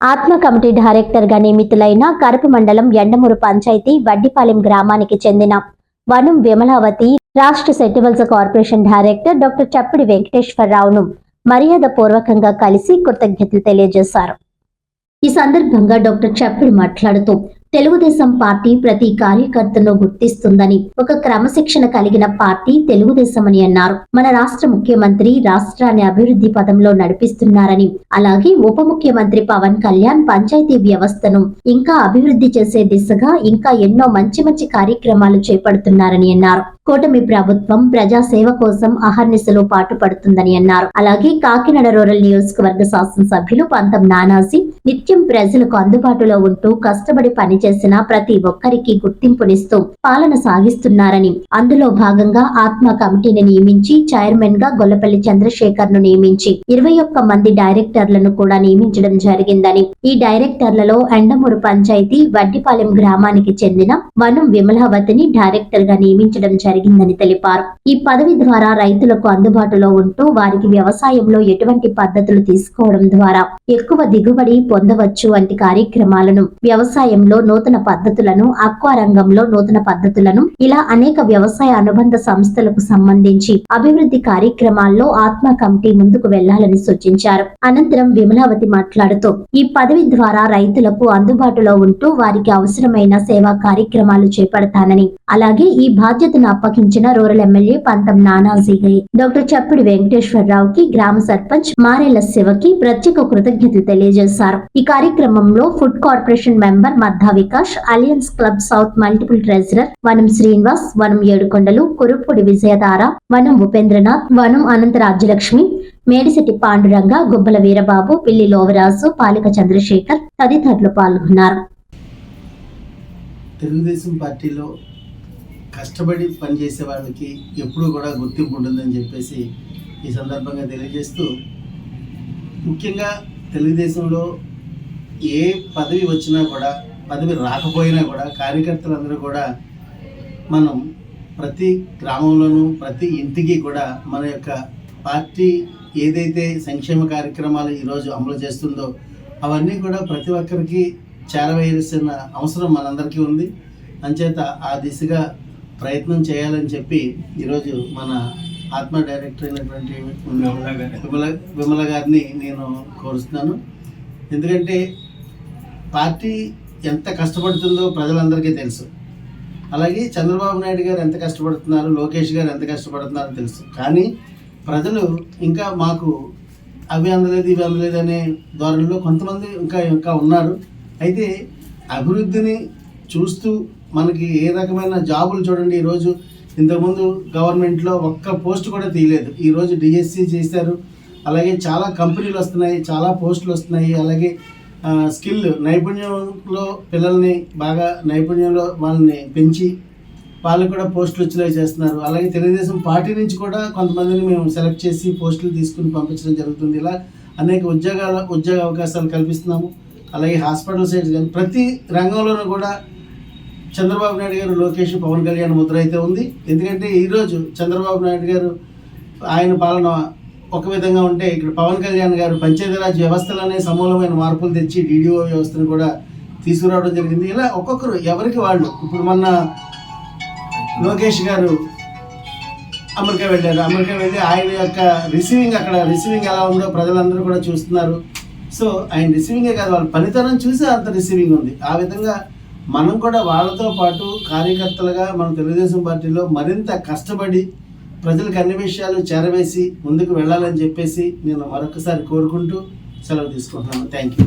ఆత్మ కమిటీ డైరెక్టర్గా నియమితులైన కరపు మండలం ఎండమూరు పంచాయతీ వడ్డిపాలెం గ్రామానికి చెందిన వనం విమలావతి రాష్ట్ర సెటివల్స్ కార్పొరేషన్ డైరెక్టర్ డాక్టర్ చప్పిడి వెంకటేశ్వరరావును మర్యాద పూర్వకంగా కలిసి కృతజ్ఞతలు తెలియజేశారు. ఈ సందర్భంగా డాక్టర్ చప్పిడి మాట్లాడుతూ తెలుగుదేశం పార్టీ ప్రతి కార్యకర్తను గుర్తిస్తుందని ఒక క్రమశిక్షణ కలిగిన పార్టీ తెలుగుదేశం అని అన్నారు. మన రాష్ట్ర ముఖ్యమంత్రి రాష్ట్రాన్ని అభివృద్ధి పదంలో నడిపిస్తున్నారని అలాగే ఉప ముఖ్యమంత్రి పవన్ కళ్యాణ్ పంచాయతీ వ్యవస్థను ఇంకా అభివృద్ధి చేసే దిశగా ఇంకా ఎన్నో మంచి మంచి కార్యక్రమాలు చేపడుతున్నారని అన్నారు. కూటమి ప్రభుత్వం ప్రజా సేవ కోసం అహర్నిశలో పాటుపడుతుందని అన్నారు. అలాగే కాకినాడ రూరల్ నియోజకవర్గ శాసనసభ్యులు పంతం నానాసి నిత్యం ప్రజలకు అందుబాటులో ఉంటూ కష్టపడి పనిచేసిన ప్రతి ఒక్కరికి గుర్తింపునిస్తూ పాలన సాగిస్తున్నారని అందులో భాగంగా ఆత్మ కమిటీని నియమించి చైర్మన్గా గొల్లపల్లి చంద్రశేఖర్ను నియమించి ఇరవై ఒక్క మంది డైరెక్టర్లను కూడా నియమించడం జరిగిందని ఈ డైరెక్టర్లలో ఎండమూరు పంచాయతీ వడ్డిపాలెం గ్రామానికి చెందిన వనం విమలావతిని డైరెక్టర్గా నియమించడం జరిగిందని తెలిపారు. ఈ పదవి ద్వారా రైతులకు అందుబాటులో ఉంటూ వారికి వ్యవసాయంలో ఎటువంటి పద్ధతులు తీసుకోవడం ద్వారా ఎక్కువ దిగుబడి పొందవచ్చు వంటి కార్యక్రమాలను వ్యవసాయంలో నూతన పద్ధతులను అక్వా రంగంలో నూతన పద్ధతులను ఇలా అనేక వ్యవసాయ అనుబంధ సంస్థలకు సంబంధించి అభివృద్ధి కార్యక్రమాల్లో ఆత్మ కమిటీ ముందుకు వెళ్ళాలని సూచించారు. అనంతరం విమలావతి మాట్లాడుతూ ఈ పదవి ద్వారా రైతులకు అందుబాటులో ఉంటూ వారికి అవసరమైన సేవా కార్యక్రమాలు చేపడతానని అలాగే ఈ బాధ్యతను అప్ప అప్పగించిన రూరల్ ఎమ్మెల్యే పంతం నానాజీగై డాక్టర్ చప్పిడి వెంకటేశ్వరరావుకి గ్రామ సర్పంచ్ మారేల శివకి ప్రత్యేక కృతజ్ఞతలు తెలియజేశారు. ఈ కార్యక్రమంలో food corporation member Madda Vikash alliance club south multiple treasurer Vanam Srinivas Vanam ఏడుకొండలు కురుపూడి విజయధార వనం ఉపేంద్రనాథ్ వనం అనంత రాజ్యలక్ష్మి మేడిశెట్టి పాండురంగ గుబ్బల వీరబాబు పిల్లి లోవరాజు పాలిక చంద్రశేఖర్ తదితరులు పాల్గొన్నారు. తెలుగుదేశం పార్టీలో కష్టపడి పనిచేసే వాళ్ళకి ఎప్పుడూ కూడా గుర్తింపు ఉంటుందని చెప్పేసి ఈ సందర్భంగా తెలియజేస్తూ ముఖ్యంగా తెలుగుదేశంలో ఏ పదవి వచ్చినా కూడా పదవి రాకపోయినా కూడా కార్యకర్తలందరూ కూడా మనం ప్రతి గ్రామంలోనూ ప్రతి ఇంటికి కూడా మన యొక్క పార్టీ ఏదైతే సంక్షేమ కార్యక్రమాలు ఈరోజు అమలు చేస్తుందో అవన్నీ కూడా ప్రతి ఒక్కరికి చేరవేయాల్సిన అవసరం మనందరికీ ఉంది. అంచేత ఆ దిశగా ప్రయత్నం చేయాలని చెప్పి ఈరోజు మన ఆత్మ డైరెక్టర్ అయినటువంటి విమల విమల గారిని నేను కోరుస్తున్నాను. ఎందుకంటే పార్టీ ఎంత కష్టపడుతుందో ప్రజలందరికీ తెలుసు. అలాగే చంద్రబాబు నాయుడు గారు ఎంత కష్టపడుతున్నారు లోకేష్ గారు ఎంత కష్టపడుతున్నారో తెలుసు. కానీ ప్రజలు ఇంకా మాకు అవి అందలేదు ఇవి అందలేదు అనే ధోరణిలో కొంతమంది ఇంకా ఇంకా ఉన్నారు. అయితే అభివృద్ధిని చూస్తూ మనకి ఏ రకమైన జాబులు చూడండి ఈరోజు ఇంతకుముందు గవర్నమెంట్లో ఒక్క పోస్ట్ కూడా తీయలేదు. ఈరోజు డిఎస్సి చేశారు. అలాగే చాలా కంపెనీలు వస్తున్నాయి చాలా పోస్టులు వస్తున్నాయి. అలాగే స్కిల్ నైపుణ్యంలో పిల్లల్ని బాగా నైపుణ్యంలో వాళ్ళని పెంచి వాళ్ళకి కూడా పోస్టులు వచ్చేలా చేస్తున్నారు. అలాగే తెలుగుదేశం పార్టీ నుంచి కూడా కొంతమందిని మేము సెలెక్ట్ చేసి పోస్టులు తీసుకుని పంపించడం జరుగుతుంది. ఇలా అనేక ఉద్యోగాల ఉద్యోగ అవకాశాలు కల్పిస్తున్నాము. అలాగే హాస్పిటల్ సైడ్స్ కానీ ప్రతి రంగంలోనూ కూడా చంద్రబాబు నాయుడు గారు లోకేష్ పవన్ కళ్యాణ్ ముద్ర అయితే ఉంది. ఎందుకంటే ఈరోజు చంద్రబాబు నాయుడు గారు ఆయన పాలన ఒక విధంగా ఉంటే ఇక్కడ పవన్ కళ్యాణ్ గారు పంచాయతీరాజ్ వ్యవస్థలోనే సమూలమైన మార్పులు తెచ్చి డీడీఓ వ్యవస్థను కూడా తీసుకురావడం జరిగింది. ఇలా ఒక్కొక్కరు ఎవరికి వాళ్ళు? ఇప్పుడు మొన్న లోకేష్ గారు అమెరికా వెళ్ళారు. అమెరికా వెళ్ళి ఆయన యొక్క రిసీవింగ్ అక్కడ రిసీవింగ్ ఎలా ఉందో ప్రజలందరూ కూడా చూస్తున్నారు. సో ఆయన రిసీవింగే కాదు వాళ్ళ పనితనం చూసి అంత రిసీవింగ్ ఉంది. ఆ విధంగా మనం కూడా వాళ్ళతో పాటు కార్యకర్తలుగా మన తెలుగుదేశం పార్టీలో మరింత కష్టపడి ప్రజలకు అన్ని విషయాలు చేరవేసి ముందుకు వెళ్ళాలని చెప్పేసి నేను మరొకసారి కోరుకుంటూ సెలవు తీసుకుంటున్నాను. Thank you